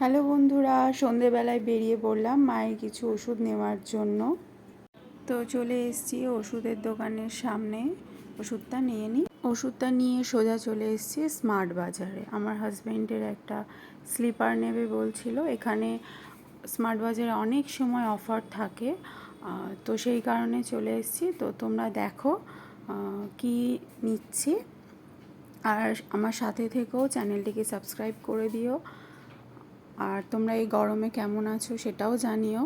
Hello বন্ধুরা, সন্ধেবেলায় বেরিয়ে পড়লাম মায়ের কিছু ওষুধ নেওয়ার জন্য। তো চলে এসেছি ওষুধের দোকানের সামনে। ওষুধটা নিয়ে নিই। ওষুধটা নিয়ে সোজা চলে এসেছি স্মার্ট বাজারে। আমার হাজব্যান্ডের একটা স্লিপার নেবে বলছিল। এখানে স্মার্ট বাজারে অনেক সময় অফার থাকে। তো সেই কারণে চলে এসেছি। তো তোমরা দেখো কি নিচ্ছি। আর আমার সাথে থেকেও চ্যানেলটিকে সাবস্ক্রাইব করে দিও। আর তোমরা এই গরমে কেমন আছো সেটাও জানিও।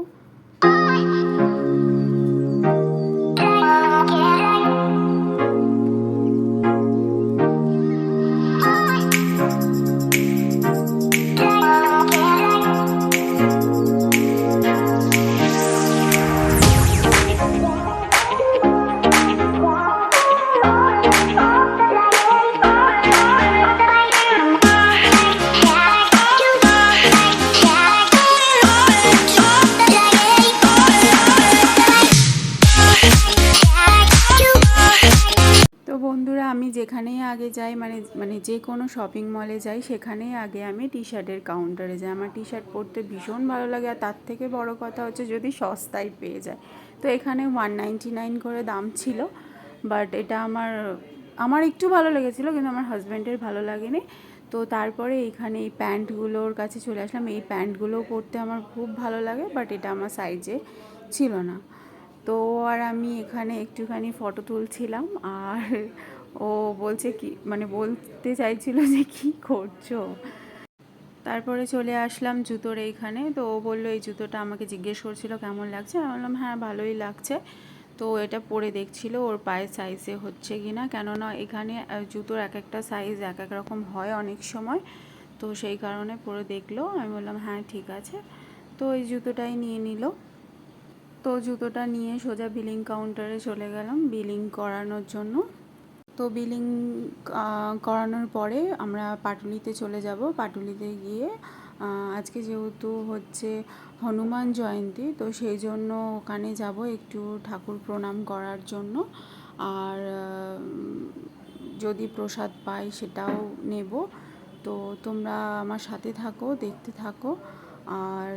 আগে যাই মানে মানে যে কোনো শপিং মলে যাই, সেখানেই আগে আমি টি শার্টের কাউন্টারে যাই। আমার টি শার্ট পরতে ভীষণ ভালো লাগে আর তার থেকে বড় কথা হচ্ছে যদি সস্তায় পেয়ে যায় তো এখানে ওয়ান নাইনটি নাইন করে দাম ছিল বাট এটা আমার আমার একটু ভালো লেগেছিলো কিন্তু আমার হাজব্যান্ডের ভালো লাগেনি। তো তারপরে এইখানে এই প্যান্টগুলোর কাছে চলে আসলাম। এই প্যান্টগুলো পরতে আমার খুব ভালো লাগে বাট এটা আমার সাইজে ছিল না। তো আর আমি এখানে একটুখানি ফটো তুলছিলাম, আর ও বলছে কি মানে বলতে চাইছিল যে কি করছ? তারপরে চলে আসলাম জুতোর এইখানে। তো ও বলল, এই জুতোটা আমাকে জিজ্ঞেস করছিল, কেমন লাগছে? আমি বললাম হ্যাঁ ভালোই লাগছে। তো এটা পরে দেখছিল, ওর পায়ের সাইজে হচ্ছে কি না। কেননা এখানে জুতোর এক একটা সাইজ এক এক রকম হয় অনেক সময়। তো সেই কারণে পরে দেখল। আমি বললাম হ্যাঁ ঠিক আছে। তো এই জুতোটাই নিয়ে নিল। তো জুতোটা নিয়ে সোজা বিলিং কাউন্টারে চলে গেলাম, বিলিং করানোর জন্য। তো বিলিং করানোর পরে আমরা পাটুলিতে চলে যাব। পাটুলিতে গিয়ে আজকে যেহেতু হচ্ছে হনুমান জয়ন্তী, তো সেই জন্য ওখানে যাব একটু ঠাকুর প্রণাম করার জন্য। আর যদি প্রসাদ পাই সেটাও নেব। তো তোমরা আমার সাথে থাকো, দেখতে থাকো। আর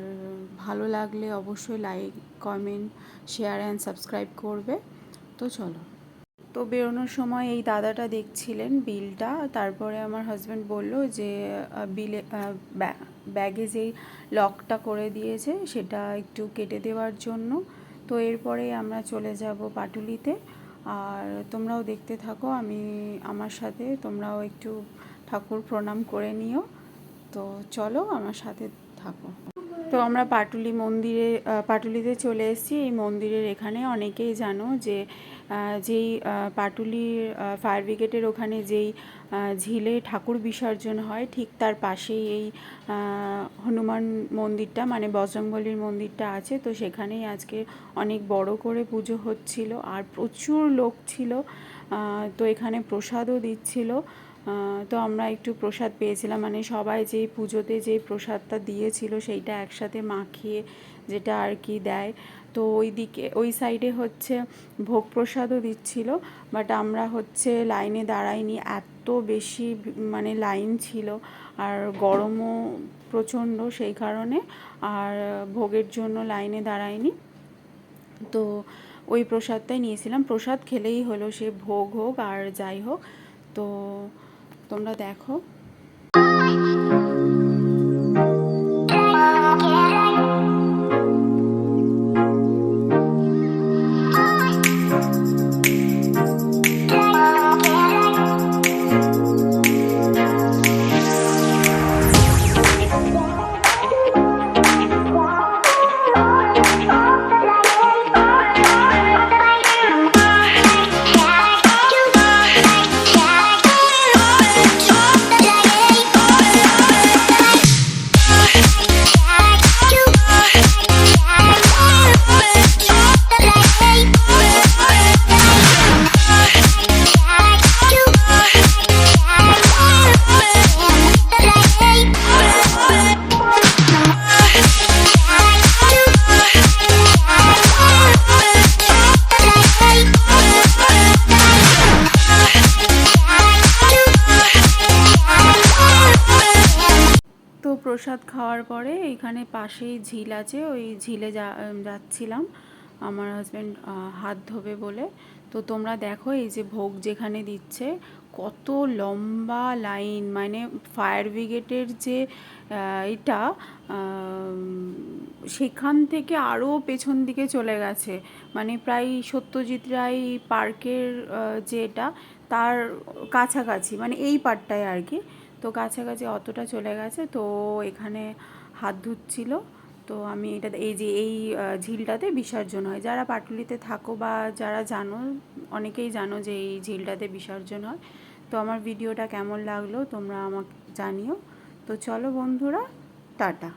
ভালো লাগলে অবশ্যই like comment share and subscribe করবে। তো চলো। তো বেরোনোর সময় এই দাদাটা দেখছিলেন বিলটা। তারপরে আমার হাজব্যান্ড বলল যে বিলে ব্যা- ব্যাগে যেই লকটা করে দিয়েছে, সেটা একটু কেটে দেওয়ার জন্য। তো এরপরে আমরা চলে যাব পাটুলিতে। আর তোমরাও দেখতে থাকো, আমি আমার সাথে, তোমরাও একটু ঠাকুর প্রণাম করে নিও। তো চলো আমার সাথে থাকো। তো আমরা পাটুলি মন্দিরে পাটুলিতে চলে এসেছি। এই মন্দিরের এখানে অনেকেই জানো যে যেই আহ, পাটুলির ফায়ার ব্রিগেডের ওখানে যেই ঝিলে ঠাকুর বিসর্জন হয় ঠিক তার পাশেই এই হনুমান মন্দিরটা মানে বজরংবলির মন্দিরটা আছে। তো সেখানেই আজকে অনেক বড় করে পুজো হচ্ছিল আর প্রচুর লোক ছিল। তো এখানে প্রসাদও দিচ্ছিল। তো আমরা একটু প্রসাদ পেয়েছিলাম। মানে সবাই যেই পুজোতে যেই প্রসাদটা দিয়েছিল সেইটা একসাথে মাখিয়ে যেটা আর কি দেয়। তো ওই দিকে, ওই সাইডে হচ্ছে ভোগ প্রসাদও দিচ্ছিল বাট আমরা হচ্ছে লাইনে দাঁড়াইনি। এত বেশি মানে লাইন ছিল আর গরমও প্রচণ্ড সেই কারণে, আর ভোগের জন্য লাইনে দাঁড়াইনি। তো ওই প্রসাদটাই নিয়েছিলাম। প্রসাদ খেলেই হলো সে ভোগ হোক আর যাই হোক। তো তোমরা দেখো। প্রসাদ খাওয়ার পরে এখানে পাশেই ঝিল আছে ওই ঝিলে যা যাচ্ছিলাম। আমার হাজব্যান্ড হাত ধোবে বলে। তো তোমরা দেখো এই যে ভোগ যেখানে দিচ্ছে কত লম্বা লাইন মানে ফায়ার ব্রিগেডের যে এটা সেখান থেকে আরও পেছন দিকে চলে গেছে। মানে প্রায় সত্যজিৎ রায় পার্কের আহ, যেটা তার কাছাকাছি মানে এই পার্টটায় আর কি। তো কাছাকাছি অতটা চলে গেছে, তো এখানে হাত ধুচ্ছিল। তো আমি এটা, এই যে এই ঝিলটাতে বিসর্জন হয়। যারা পাটুলিতে থাকো বা যারা জানো, অনেকেই জানো যে এই ঝিলটাতে বিসর্জন হয়। তো আমার ভিডিওটা কেমন লাগল তোমরা আমাকে জানিও। তো চলো বন্ধুরা, টাটা।